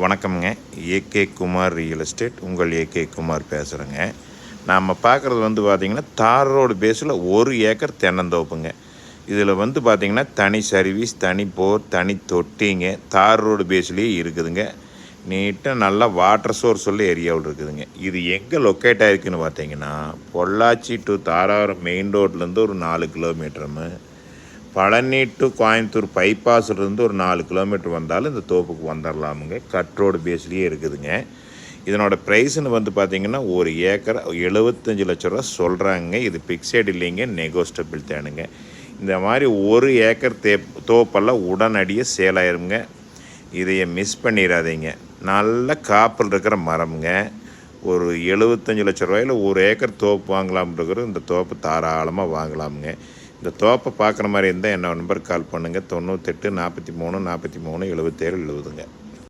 வணக்கம்ங்க. A K Kumar real estate. உங்கள் AK Kumar பேசுகிறேங்க நாம் பார்க்குறது வந்து பார்த்திங்கன்னா தார் ரோடு பேஸில் ஒரு ஏக்கர் தென்னந்தோப்புங்க. இதில் வந்து பார்த்திங்கன்னா தனி சர்வீஸ் தனி போர் தனி தொட்டிங்க தார் ரோடு பேஸ்லேயே இருக்குதுங்க. நீட்டாக நல்லா வாட்டர் சோர்ஸ் உள்ள ஏரியாவில் இருக்குதுங்க. இது எங்கே லொக்கேட் ஆகிருக்குன்னு பார்த்தீங்கன்னா பொள்ளாச்சி டு தாராவரம் மெயின் ரோட்லேருந்து ஒரு நாலு கிலோமீட்டருமு பழனி டு கோயம்புத்தூர் பைபாஸ்லேருந்து ஒரு நாலு கிலோமீட்டர் வந்தாலும் இந்த தோப்புக்கு வந்துடலாமுங்க கட் ரோடு பேஸ்லேயே இருக்குதுங்க. இதனோட ப்ரைஸ்னு வந்து பார்த்தீங்கன்னா ஒரு ஏக்கர் எழுபத்தஞ்சு லட்ச ரூபா சொல்கிறாங்க இது பிக்சட் இல்லைங்க நெகோஸ்டபிள் தேனுங்க. இந்த மாதிரி ஒரு ஏக்கர் தே தோப்பெல்லாம் உடனடியே சேல் ஆயிருங்க. இதையை மிஸ் பண்ணிடாதீங்க. நல்ல காப்பில் இருக்கிற மரம்ங்க. ஒரு எழுபத்தஞ்சு லட்ச ரூபாயில் ஒரு ஏக்கர் தோப்பு வாங்கலாம்ன்றது இந்த தோப்பு தாராளமாக வாங்கலாமுங்க. இந்த தோப்பை பார்க்குற மாதிரி இருந்தால் என்ன நம்பருக்கு கால் பண்ணுங்கள் தொண்ணூத்தெட்டு நாற்பத்தி மூணு நாற்பத்தி மூணு எழுபத்தேழு எழுபதுங்க.